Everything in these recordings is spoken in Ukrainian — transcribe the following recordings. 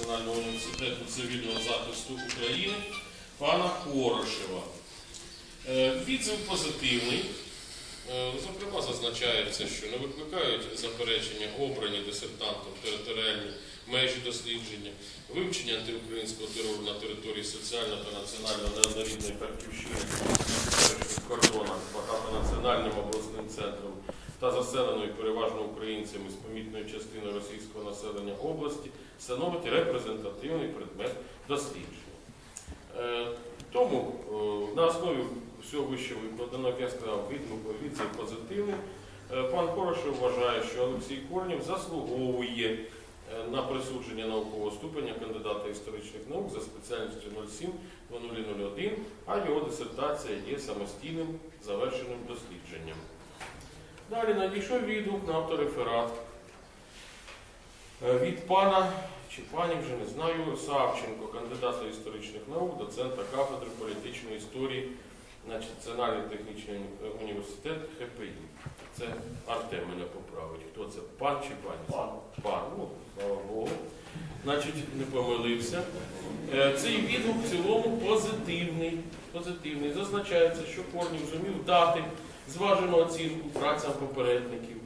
Національного університету цивільного захисту України пана Хорошева. Е, Відзив позитивний. Е, Зокрема, зазначається, що не викликають заперечення обрані дисертантом територіальні межі дослідження, вивчення антиукраїнського терору на території соціально та національно неоднорідної Харківщини кордонах та національним обласним центром та заселеною переважно українцями з помітною частиною російського населення області становить репрезентативний предмет дослідження. Е, Тому е, на основі всього вище викладеного, як я сказав, відзив позитивний. Е, Пан Хорошев вважає, що Олексій Корнів заслуговує на присудження наукового ступеня кандидата історичних наук за спеціальністю 07 2001, а його дисертація є самостійним завершеним дослідженням. Далі надійшов відгук на автореферат Е, від пана чи пані вже не знаю, Савченко, кандидата історичних наук, доцента кафедри політичної історії Національний технічний університет ХПІ. Це Артем мене поправить. Хто це? Пан чи пані? Пан. Пан, ну, слава Богу. Значить, не помилився. Е, Цей відгук в цілому позитивний. позитивний. Зазначається, що Корнів зумів дати зважену оцінку працям попередників.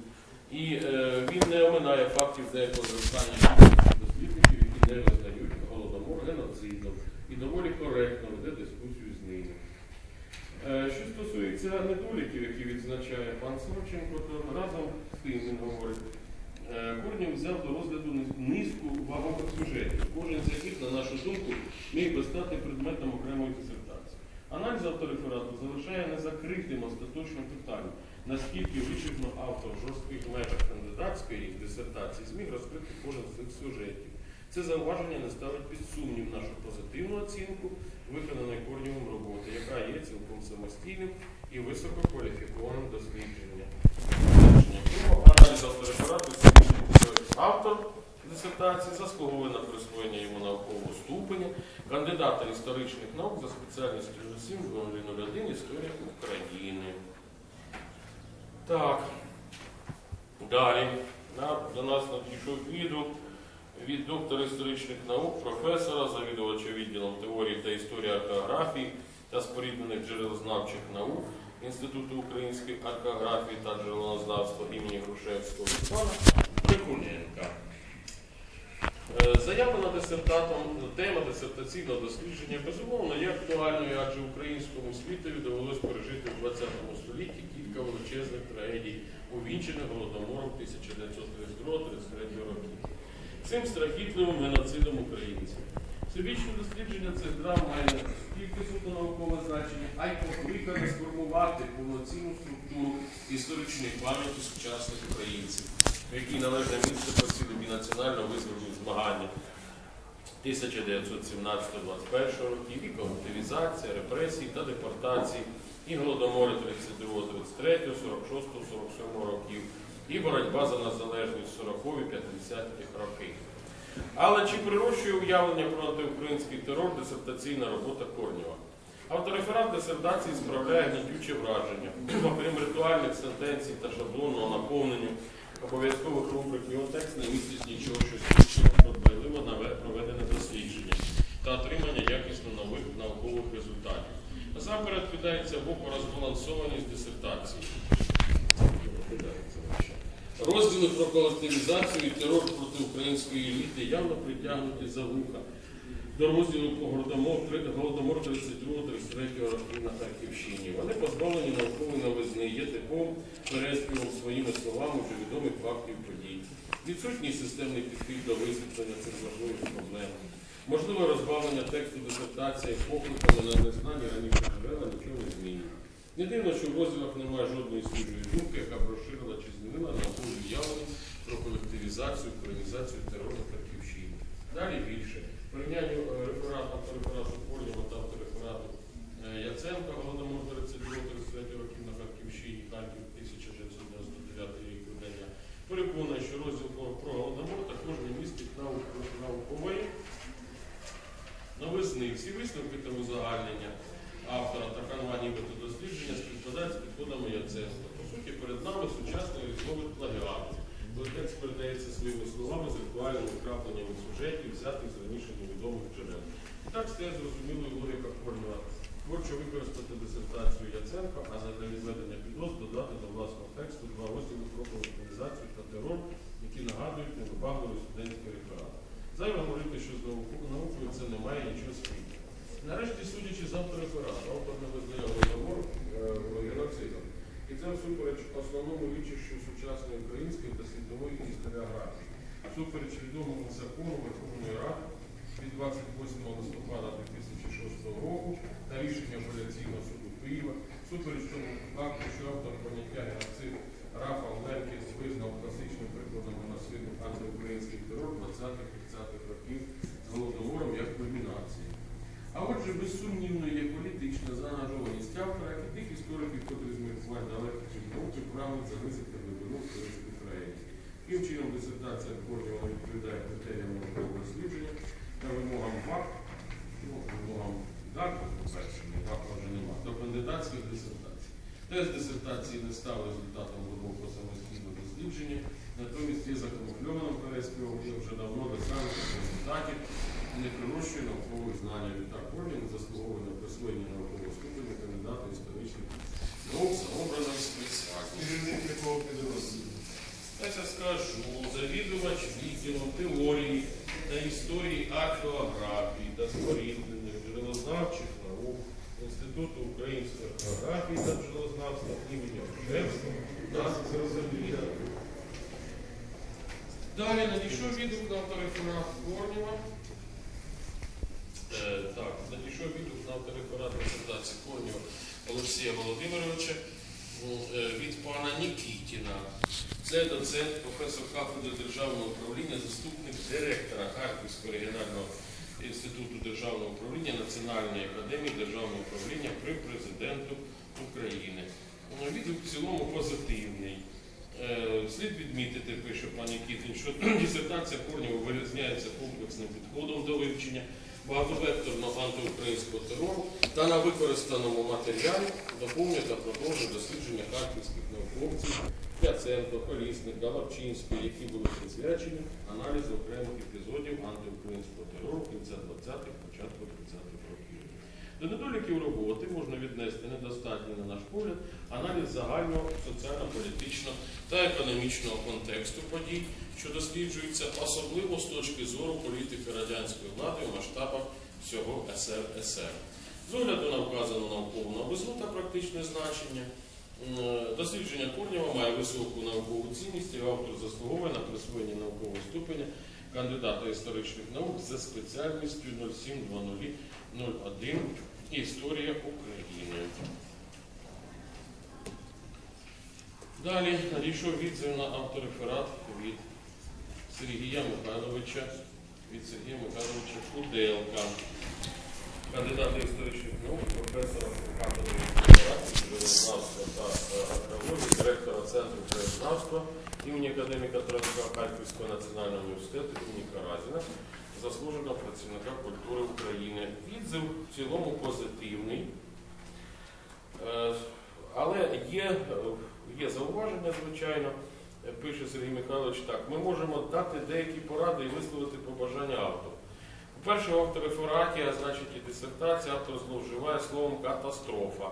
І е, він не оминає фактів деякого зростання кількості дослідників, які не визнають голодомор геноцидом і доволі коректно веде дискусію з ними. Е, Що стосується недоліків, які відзначає пан Савченко, то разом з тим він говорить, е, Корнів взяв до розгляду низ- низку вагових сюжетів, кожен з яких, на нашу думку, міг би стати предметом окремої дисертації. Аналіз автореферату залишає незакритим остаточне питання, наскільки вичерпно автор в жорстких межах кандидатської дисертації зміг розкрити кожен з цих сюжетів. Це зауваження не ставить під сумнів нашу позитивну оцінку виконаної корнівом роботи, яка є цілком самостійним і висококваліфікованим дослідженням. Аналіз автореферату автор дисертації заслуговує на наукового ступеня кандидата історичних наук за спеціальністю 07 2001 Історія України. Так. Далі. На- До нас надійшов відгук від доктора історичних наук, професора, завідувача відділом теорії та історії археографії та споріднених джерелознавчих наук Інституту української археографії та джерелознавства імені Грушевського пана Прикуненка. Е, Заявлена дисертатом тема дисертаційного дослідження безумовно є актуальною, адже українському світові довелось пережити в 20 столітті кілька величезних трагедій, увінчених голодомором 1932-33 років. Цим страхітливим геноцидом українців. Всебічне дослідження цих драм має не тільки суто наукове значення, а й покликане сформувати повноцінну структуру історичної пам'яті сучасних українців, в якій належне місце посілені національно-визвольні змагання 1917-21 років, і колективізація, репресії та депортації, і голодомори 32-33, 46-47 років, і боротьба за незалежність 40-50-х років. Але чи прирощує уявлення про антиукраїнський терор дисертаційна робота Корнєва? Автореферат дисертації справляє гнітюче враження. Окрім ритуальних сентенцій та шаблонного наповнення обов'язкових рубрик, його текст не містить нічого, що свідчить про дбайливо проведене дослідження та отримання якісно нових наукових результатів. Насамперед піддається в око розбалансованість дисертації. Розділи про колективізацію і терор проти української еліти явно притягнуті за вуха. До розділу по Голодомор Голодомор 32-33 років на Харківщині. Вони позбавлені наукової новизни, є типовим переспівом своїми словами вже відомих фактів подій. Відсутній системний підхід до висвітлення цих важливих проблем. Можливе розбавлення тексту дисертації покликами на незнані раніше джерела нічого не змінює. Не дивно, що в розділах немає жодної свіжої думки, яка б розширила чи змінила наукову уявлення про колективізацію, українізацію терору на Харківщині. Далі більше. Порівнянню е, реферату автореферату Корнєва та автореферату е, Яценка Голодомор 32-33 років на Харківщині, Харків 1999 рік видання. Переконує, що розділ про, Голодомор також не містить наук, наукової новизни. Всі висновки та узагальнення автора та канва нібито дослідження співпадають з підходами Яценка. По суті, перед нами сучасний різновид плагіату. Текст передається своїми словами з ритуальними вкрапленнями сюжетів, взятих з відомих джерел. І так стає зрозумілою логіка Корнєва. Творчо використати дисертацію Яценка, а задля відведення підозр додати до власного тексту два розділи про колективізацію та терор, які нагадують невибагливий студентський реферат. Зайве говорити, що з наукою це не має нічого спільного. Нарешті, судячи з автореферату, автор не визнає Голодомор е, геноцидом. І це всупереч основному вічищу сучасної української та світової історіографії. Всупереч відомому закону Верховної Ради від 28 листопада 2006 року та рішення апеляційного суду Києва, супереч цьому факту, що автор поняття геноцид Рафал Ленкіс визнав класичним прикладом геноциду антиукраїнських терор 20-30-х років з Голодомором як кульмінації. А отже, безсумнівно є політична заангажованість автора і тих істориків, котрі з міркувань далеких від науки прагнуть занизити глибину історичних країн. Таким чином, дисертація Корнєва відповідає критеріям наукового дослідження та вимогам ВАК, ну, вимогам ДАК, по-перше, ВАК вже нема, до кандидатських дисертацій. Тест дисертації не став результатом глибокого самостійного дослідження, натомість є закамуфльованим переспівом і вже давно до самих результатів і не прирощує наукових знань. Відтак Корнін заслуговує на присвоєння наукового ступеня кандидата історичних наук за обраною спеціальністю. Керівник? Я скажу, завідувач відділом теорії та історії археографії та споріднених джерелознавчих Інституту української археографії та джерелознавства імені Шевського нас зрозуміє. Далі надійшов відгук на автореферат Корнєва. Е, так, надійшов відгук на автореферат презентації Корнєва Олексія Володимировича е, від пана Нікітіна. Це доцент, професор кафедри державного управління, заступник директора Харківського регіонального інституту державного управління Національної академії державного управління при президенту України. Ну, Відгук в цілому позитивний. Е, Слід відмітити, пише пані Кітин, що дисертація Корнєва вирізняється комплексним підходом до вивчення багатовекторного антиукраїнського терору та на використаному матеріалі доповнює та продовжує дослідження харківських науковців Яценко, Колісник, Галапчинський, які були присвячені аналізу окремих епізодів антиукраїнського терору кінця 20-х, початку 30-х років. До недоліків роботи можна віднести недостатній, на наш погляд, аналіз загального соціально-політичного та економічного контексту подій, що досліджуються особливо з точки зору політики радянської влади у масштабах всього СРСР. З огляду на вказану наукову новизну та практичне значення, дослідження Корнєва має високу наукову цінність і автор заслуговує на присвоєння наукового ступеня кандидата історичних наук за спеціальністю 072001 Історія України. Далі надійшов відзив на автореферат від Сергія Михайловича, від Сергія Михайловича Куделка, кандидата історичних наук, професора кафедри краєзнавства та е, археології, директора Центру краєзнавства імені академіка Тараса Харківського національного університету імені Каразіна, заслуженого працівника культури України. Відзив в цілому позитивний. Е, Але є, е, є зауваження, звичайно, пише Сергій Михайлович так, ми можемо дати деякі поради і висловити побажання автору. По-перше, в авторефераті, а значить і дисертація, автор зловживає словом катастрофа,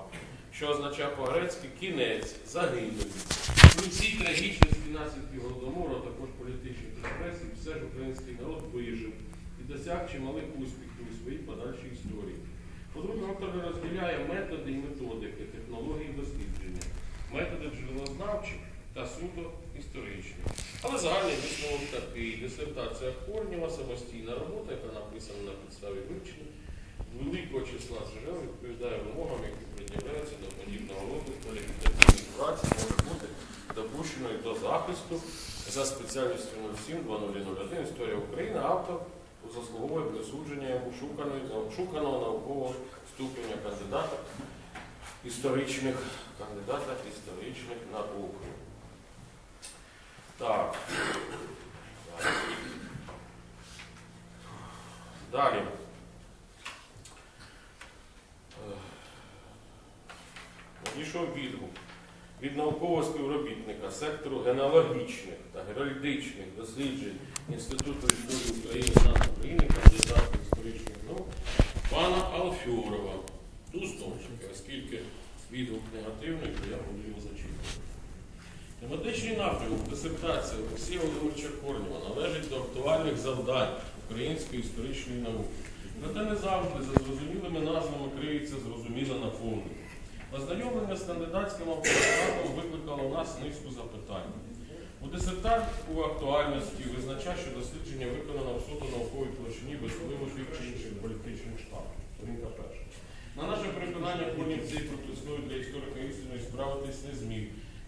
що означає по-грецьки кінець, загибель. При цій трагічності наслідків голодомору, а також політичних репресій, все ж український народ вижив і досяг чималих успіхів у своїй подальшій історії. По-друге, автор розділяє методи і методики, технології дослідження, методи джерелознавчі та суто історичні. Але загальний висновок такий. Дисертація Корнєва, самостійна робота, яка написана на підставі вивчення великого числа джерел відповідає вимогам, які пред'являються до подібного роду кваліфікаційних праці, може бути допущеною до захисту за спеціальністю 07-2001 Історія України, автор заслуговує присудження йому шуканого наукового ступеня кандидата історичних кандидата історичних наук. Так. Далі. Е, Надійшов відгук від наукового співробітника сектору генологічних та геральдичних досліджень Інституту історії України та України кандидата історичних наук пана Алфьорова. Ту знову оскільки відгук негативний, то я буду його зачитувати. Тематичний напрямок дисертації Олексія Володимировича Корнєва належить до актуальних завдань української історичної науки. Проте не завжди за зрозумілими назвами криється зрозуміле наповнення. Ознайомлення з кандидатським апаратом викликало у нас низку запитань. У дисертанту актуальності визначає, що дослідження виконано в суто науковій площині без впливу тих чи інших політичних штабів. Сторінка перша. На наше переконання Корнів цей пропускної для історика істинної справитись не зміг,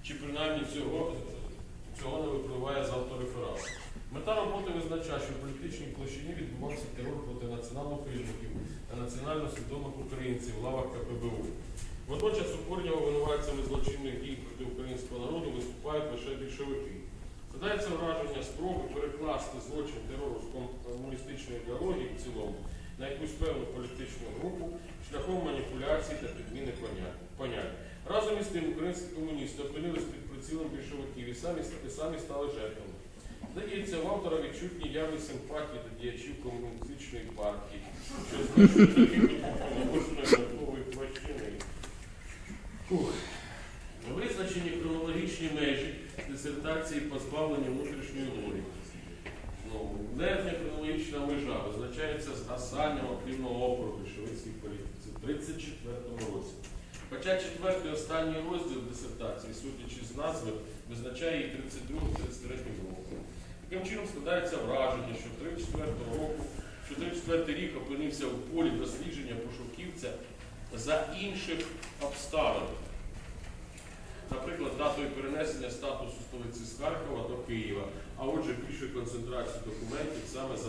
чи принаймні цього, цього не випливає з автореферату. Мета роботи визначає, що в політичній площині відбувався терор проти націонал-хижників та національно свідомих українців в лавах КПБУ. Водночас у Корнєва винуватцями злочинних дій проти українського народу виступають лише більшовики. Складається враження спроби перекласти злочин терору з комуністичної ідеології в цілому на якусь певну політичну групу шляхом маніпуляцій та підміни понять. Разом із тим українські комуністи опинились під прицілом більшовиків і самі, і самі стали жертвами. Здається, в автора відчутні явні симпатії до діячів комуністичної партії, що значить площини. Визначені хронологічні межі дисертації позбавлення внутрішньої логіки. Знову, верхня хронологічна межа визначається з осанням активного опору більшовицькій політиці в 34 році. Хоча четвертий останній розділ дисертації, судячи з назви, визначає її 32-33 року. Таким чином складається враження, що 34 року, що 34 рік опинився в полі дослідження пошуківця за інших обставин. Наприклад, датою перенесення статусу столиці з Харкова до Києва, а отже більшої концентрації документів саме за